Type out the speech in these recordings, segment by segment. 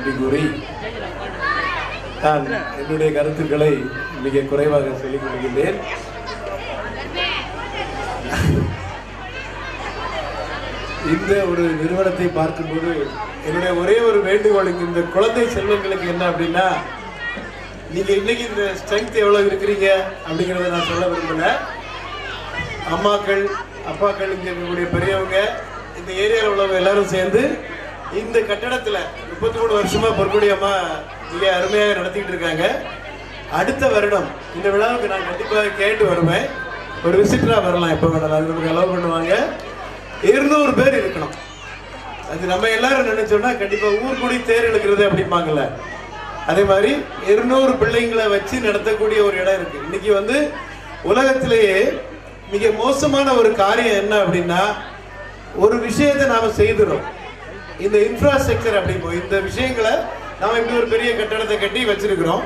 நன்றி கூறி நான் என்னுடைய கருத்துக்களை மிக குறைவாக சொல்லிக் கொள்கின்றேன். இந்த ஒரு நிறுவனத்தை பார்க்கும்போது என்னுடைய ஒரே ஒரு வேண்டுகோள் இந்த குழந்தை செல்வங்களுக்கு என்ன அப்படின்னா நீங்க இன்னைக்கு இந்த ஸ்ட்ரென்த் எவ்வளவு இருக்கிறீங்க? அப்படிங்கறத நான் சொல்ல விரும்பல. அம்மாக்கள் அப்பாக்கள் இங்க இருக்கக்கூடிய பெரியவங்க இந்த ஏரியாவில் உள்ளவங்க எல்லாரும் சேர்ந்து இந்த கட்டடத்துல முப்பத்தி மூணு வருஷமா பொற்கொடி அம்மா மிக அருமையாக நடத்திட்டு இருக்காங்க. அடுத்த வருடம் இந்த விழாவுக்கு நான் கண்டிப்பாக கேட்டு வருவேன். ஒரு விசிட்டரா வரலாம் எப்போ வேணாலும். அது நமக்கு அலோவ் பண்ணுவாங்க. இருநூறு பேர் இருக்கணும். அது நம்ம எல்லாரும் நினைச்சோம்னா கண்டிப்பாக ஊர் கூடி தேர் இழுக்கிறது அப்படிம்பாங்கல்ல. அதே மாதிரி இருநூறு பிள்ளைங்களை வச்சு நடத்தக்கூடிய ஒரு இடம் இருக்கு. இன்னைக்கு வந்து உலகத்திலேயே மிக மோசமான ஒரு காரியம் என்ன அப்படின்னா ஒரு விஷயத்தை நாம செய்துடும் இந்த இன்ஃப்ராஸ்ட்ரக்சர் அப்படிம்போம் இந்த விஷயங்களை நம்ம இப்படி ஒரு பெரிய கட்டடத்தை கட்டி வச்சிருக்கிறோம்.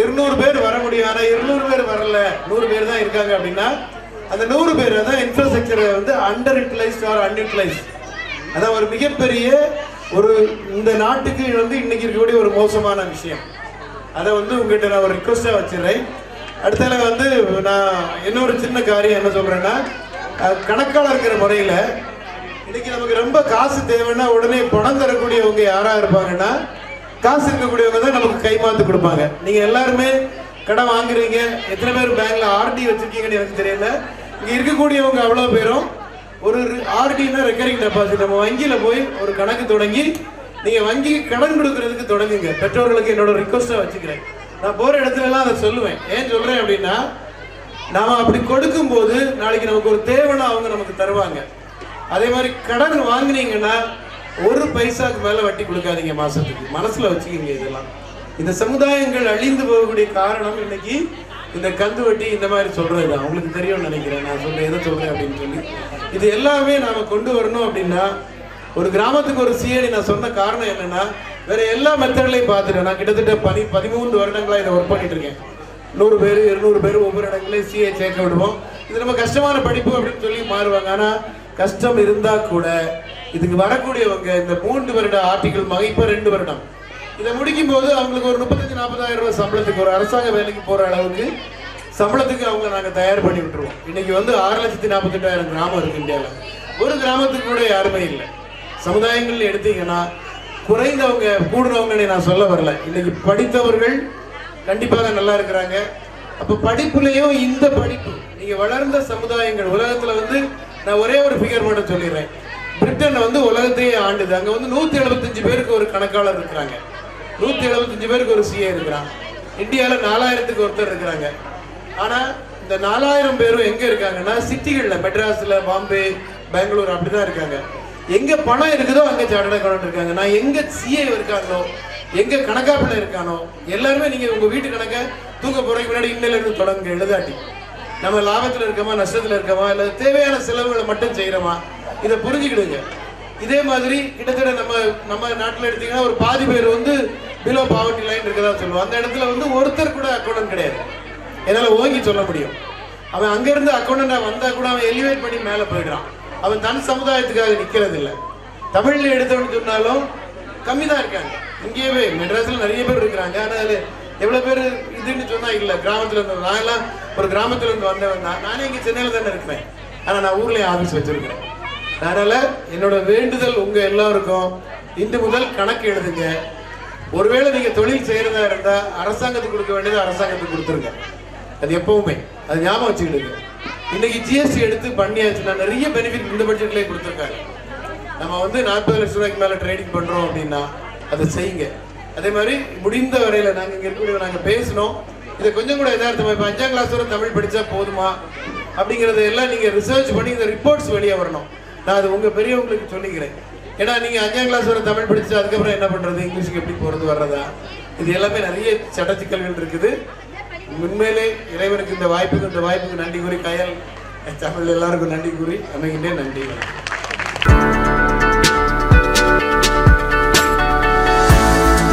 இருநூறு பேர் வர முடியும். ஆனால் இருநூறு பேர் வரல. நூறு பேர் தான் இருக்காங்க அப்படின்னா அந்த நூறு பேர் தான் இன்ஃப்ராஸ்ட்ரக்சரை வந்து அண்டர் யூட்டிலைஸ்ட் ஆர் அன்யூட்டிலைஸ் அதான் ஒரு மிகப்பெரிய ஒரு இந்த நாட்டுக்கு வந்து இன்னைக்கு இருக்கக்கூடிய ஒரு மோசமான விஷயம். அதை வந்து உங்ககிட்ட நான் ஒரு ரிக்வஸ்டாக வச்சிடுறேன். அடுத்தால வந்து நான் இன்னொரு சின்ன காரியம் என்ன சொல்கிறேன்னா கணக்காளர் இருக்கிற முறையில் இன்னைக்கு நமக்கு ரொம்ப காசு தேவைன்னா உடனே பணம் தரக்கூடியவங்க யாரா இருப்பாங்கன்னா காசு இருக்கக்கூடியவங்க தான் நமக்கு கைமாத்து கொடுப்பாங்க. நீங்க எல்லாருமே கடன் வாங்குறீங்க. எத்தனை பேர் பேங்க்ல ஆர்டி வச்சிருக்கீங்கன்னு எனக்கு தெரியல. இங்க இருக்கக்கூடியவங்க அவ்வளவு பேரும் ஒரு ஆர்டினா ரெக்கரிங் டெபாசிட் நம்ம வங்கியில போய் ஒரு கணக்கு தொடங்கி நீங்க வங்கி கடன் கொடுக்கறதுக்கு தொடங்குங்க. பெற்றோர்களுக்கு என்னோட ரிக்வஸ்டா வச்சுக்கிறேன். நான் போற இடத்துல எல்லாம் அதை சொல்லுவேன். ஏன் சொல்றேன் அப்படின்னா நாம அப்படி கொடுக்கும் போது நாளைக்கு நமக்கு ஒரு தேவைன்னா அவங்க நமக்கு தருவாங்க. அதே மாதிரி கடன் வாங்கினீங்கன்னா ஒரு பைசாக்கு மேல வட்டி கொடுக்காதீங்க மாசத்துக்கு. மனசுல வச்சுக்கிங்க இதெல்லாம். இந்த சமுதாயங்கள் அழிந்து போகக்கூடிய காரணம் இன்னைக்கு இந்த கந்து வட்டி இந்த மாதிரி சொல்றது தான் உங்களுக்கு தெரியும்னு நினைக்கிறேன். நான் சொல்ல எதை சொல்றேன் அப்படின்னு சொல்லி. இது எல்லாமே நாம கொண்டு வரணும் அப்படின்னா ஒரு கிராமத்துக்கு ஒரு சிஏடி நான் சொன்ன காரணம் என்னன்னா வேற எல்லா மெத்தட்லையும் பார்த்துட்டேன் நான் கிட்டத்தட்ட பதி பதிமூன்று வருடங்களா இதை ஒர்க் பண்ணிட்டு இருக்கேன். நூறு பேர் இருநூறு பேர் ஒவ்வொரு இடங்களையும் சிஏ சேர்க்க விடுவோம். இது நம்ம கஷ்டமான படிப்பு அப்படின்னு சொல்லி மாறுவாங்க. ஆனா கஷ்டம் இருந்தா கூட இதுக்கு வரக்கூடியவங்க இந்த மூன்று வருட ஆர்டிகல் மகிப்ப ரெண்டு வருடம். இதை முடிக்கும் போது அவங்களுக்கு ஒரு முப்பத்தஞ்சு நாற்பதாயிரம் ரூபாய் சம்பளத்துக்கு ஒரு அரசாங்க வேலைக்கு போற அளவுக்கு சம்பளத்துக்கு அவங்க நாங்க தயார் பண்ணி விட்டுருவோம். இன்னைக்கு வந்து ஆறு லட்சத்தி நாற்பத்தெட்டாயிரம் கிராமம் இருக்கு இந்தியாவில் ஒரு கிராமத்துக்கு கூட யாருமே இல்லை. சமுதாயங்கள் எடுத்தீங்கன்னா குறைந்தவங்க கூடுனவங்கன்னு நான் சொல்ல வரல. இன்னைக்கு படித்தவர்கள் கண்டிப்பாக நல்லா இருக்கிறாங்க. அப்போ படிப்புலையும் இந்த படிப்பு நீங்கள் வளர்ந்த சமுதாயங்கள் உலகத்தில் வந்து நான் ஒரே ஒரு ஃபிகர் மட்டும் சொல்லிடுறேன். பிரிட்டன் வந்து உலகத்தையே ஆண்டுது. அங்கே வந்து நூற்றி எழுபத்தஞ்சு பேருக்கு ஒரு கணக்காளர் இருக்கிறாங்க. நூற்றி எழுபத்தஞ்சு பேருக்கு ஒரு சிஏ இருக்கிறான். இந்தியாவில் நாலாயிரத்துக்கு ஒருத்தர் இருக்கிறாங்க. ஆனால் இந்த நாலாயிரம் பேரும் எங்கே இருக்காங்கன்னா சிட்டிகளில் மெட்ராஸில் பாம்பே பெங்களூர் அப்படிதான் இருக்காங்க. எங்கே பணம் இருக்குதோ அங்கே சார்ட்டர்ட் அக்கௌண்ட் இருக்காங்க. நான் எங்கே சிஏ இருக்காங்களோ எங்கே கணக்காப்பில் இருக்கானோ எல்லாருமே நீங்கள் உங்கள் வீட்டு கணக்கை தூங்க போகிறதுக்கு முன்னாடி இன்னிலிருந்து தொடங்க எழுதாட்டி. நம்ம லாபத்தில் இருக்கோமா நஷ்டத்தில் இருக்கோமா இல்லை தேவையான செலவுகளை மட்டும் செய்கிறோமா இதை புரிஞ்சுக்கிடுங்க. இதே மாதிரி கிட்டத்தட்ட நம்ம நம்ம நாட்டில் எடுத்தீங்கன்னா ஒரு பாதி பேர் வந்து பிலோ பாவர்ட்டி லைன் இருக்கதா சொல்லுவோம் அந்த இடத்துல வந்து ஒருத்தர் கூட அக்கௌண்ட் கிடையாது. என்னால் ஓங்கி சொல்ல முடியும். அவன் அங்கேருந்து இருந்து வந்தால் கூட அவன் எலிவேட் பண்ணி மேலே போயிடுறான். அவன் தன் சமுதாயத்துக்காக நிற்கிறது இல்லை தமிழில் எடுத்தவன்னு சொன்னாலும் கம்மி தான் இருக்காங்க. இங்கேயே மெட்ராஸில் நிறைய பேர் இருக்கிறாங்க. ஆனால் அதில் எவ்வளோ பேர் இதுன்னு சொன்னால் இல்லை. கிராமத்தில் இருந்து நான் எல்லாம் ஒரு கிராமத்துல இருந்து வந்தவன் தான் நானே இங்க சென்னையில தானே இருப்பேன் ஆனா நான் ஊர்லயே ஆபீஸ் வச்சிருக்கேன் அதனால என்னோட வேண்டுதல் உங்க எல்லாருக்கும் இன்று முதல் கணக்கு எழுதுங்க. ஒருவேளை நீங்க தொழில் செய்யறதா இருந்தா அரசாங்கத்துக்கு கொடுக்க வேண்டியது அரசாங்கத்துக்கு கொடுத்துருங்க. அது எப்பவுமே. அது ஞாபகம் வச்சுக்கிடுங்க. இன்னைக்கு ஜிஎஸ்டி எடுத்து பண்ணியாச்சுன்னா நிறைய பெனிஃபிட் இந்த பட்ஜெட்லயே கொடுத்துருக்காங்க. நம்ம வந்து நாற்பது லட்சம் ரூபாய்க்கு மேல ட்ரேடிங் பண்றோம் அப்படின்னா அதை செய்யுங்க. அதே மாதிரி முடிந்த வரையில நாங்க இங்க இருக்கக்கூடிய நாங்க பேசணும். இதை கொஞ்சம் கூட எதார்த்தமா இப்போ அஞ்சாம் கிளாஸ் வரை தமிழ் படித்தா போதுமா? அப்படிங்கிறத எல்லாம் நீங்கள் ரிசர்ச் பண்ணி இந்த ரிப்போர்ட்ஸ் வெளியே வரணும். நான் அது உங்கள் பெரியவங்களுக்கு சொல்லிக்கிறேன். ஏன்னா நீங்கள் அஞ்சாம் கிளாஸ் வரை தமிழ் படித்து அதுக்கப்புறம் என்ன பண்ணுறது இங்கிலீஷுக்கு எப்படி போகிறது வர்றதா? இது எல்லாமே நிறைய சட்ட சிக்கல்கள் இருக்குது. உண்மையிலே இறைவனுக்கு இந்த வாய்ப்புக்கு இந்த வாய்ப்புக்கு நன்றி கூறி கயல் தமிழ் எல்லாருக்கும் நன்றி கூறி அமைகின்றேன். நன்றி.